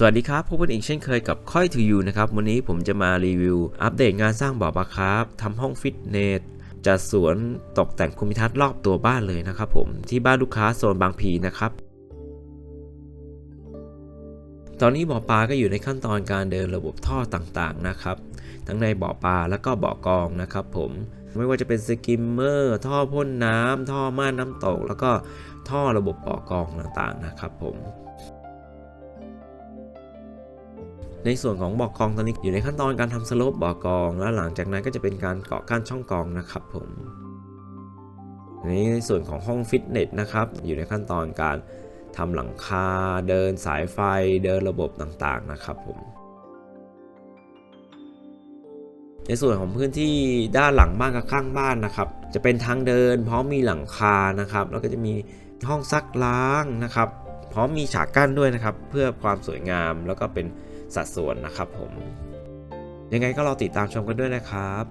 สวัสดีครับพบกันอีกเช่นเคยกับค่อยทูยูนะครับ วันนี้ผมจะมารีวิว อัปเดตงานสร้างบ่อปลาคร์ฟทำห้องฟิตเนสจัดสวนตกแต่งภูมิทัศน์รอบตัวบ้านเลยนะครับผมที่บ้านลูกค้าโซนบางพีนะครับ ตอนนี้บ่อปลาก็อยู่ในขั้นตอนการเดินระบบท่อต่างๆนะครับ ทั้งในบ่อปลาแล้วก็บ่อกองนะครับ ผมไม่ว่าจะเป็นสกิมเมอร์ท่อพ่นน้ำท่อม่านน้ำตก แล้วก็ท่อระบบบ่อกองต่างๆนะครับ ผม ในส่วนของบ่อกองตอนนี้อยู่ในขั้นตอนการทำสโลปบ่อกอง แล้วหลังจากนั้นก็จะเป็นการเกาะกั้นช่องกองนะครับผมในส่วนของห้องฟิตเนสนะครับ อยู่ในขั้นตอนการทำหลังคา เดินสายไฟ เดินระบบต่างๆนะครับผม ในส่วนของพื้นที่ด้านหลังบ้านกับข้างบ้านนะครับ จะเป็นทางเดินพร้อมมีหลังคานะครับ แล้วก็จะมีห้องซักล้างนะครับ พร้อมมีฉากกั้นด้วยนะครับ เพื่อความสวยงามแล้วก็เป็นสัดส่วนนะครับผม ยังไงก็รอติดตามชมกันด้วยนะครับ